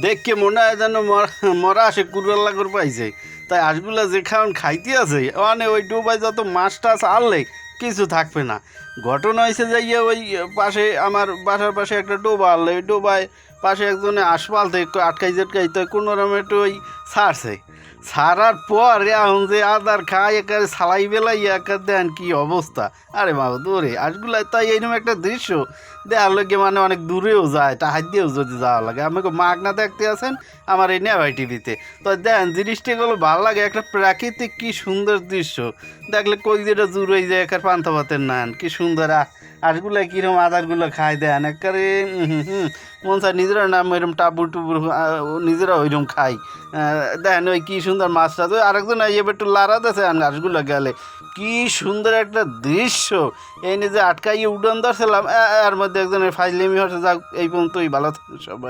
দেখকে মনে হয় যেন মরা- আসে কুরবাল্লা করে পাইছে। তাই হাঁসগুলা যে খাওয়ান খাইতে আছে মানে ওই ডুবাই যত মাছ টাছ আনলে কিছু থাকবে না। ঘটনা হয়েছে যে ইয়ে ওই পাশে, আমার বাসার পাশে একটা ডোবা আনলে, ওই ডোবায় পাশে একজনে আশপালতে একটু আটকাই জটকাই তো কোনো রকম একটু ওই ছাড়ছে। ছাড়ার পর এখন যে আদার খায় একেবারে সালাই বেলাই একের দেন কি অবস্থা? আরে বাবা দূরে। আজগুলা তাই এইরকম একটা দৃশ্য দেখার লোকে মানে অনেক দূরেও যায় টাহার দিয়েও যদি যাওয়া লাগে। আমাকে মাগনা দেখতে আছেন আমার এই নেভাই টিভিতে। তো দেন জিনিসটাগুলো ভালো লাগে একটা প্রাকৃতিক কি সুন্দর দৃশ্য। দেখলে কই যেটা হয়ে যায় একার পান্তা ভাতের নান কি সুন্দর। আরগুলো কিরম আদারগুলো খাই দেন একেবারে মন চায় নিজেরা নাম এরকম টাবুর টুবুর আহ, নিজেরা ওইরকম খাই। আহ, দেখেন ওই কি সুন্দর মাছ মাছটা তো আরেকজন এবার একটু লারা দেছে ঘাসগুলো গেলে কি সুন্দর একটা দৃশ্য। এই নিয়ে যে আটকাইয়ে উডন ধরছিলাম এর মধ্যে একজনের ফাইজলিমি হচ্ছে, যাক, এই পর্যন্তই, ভালো থাকুন সবাই।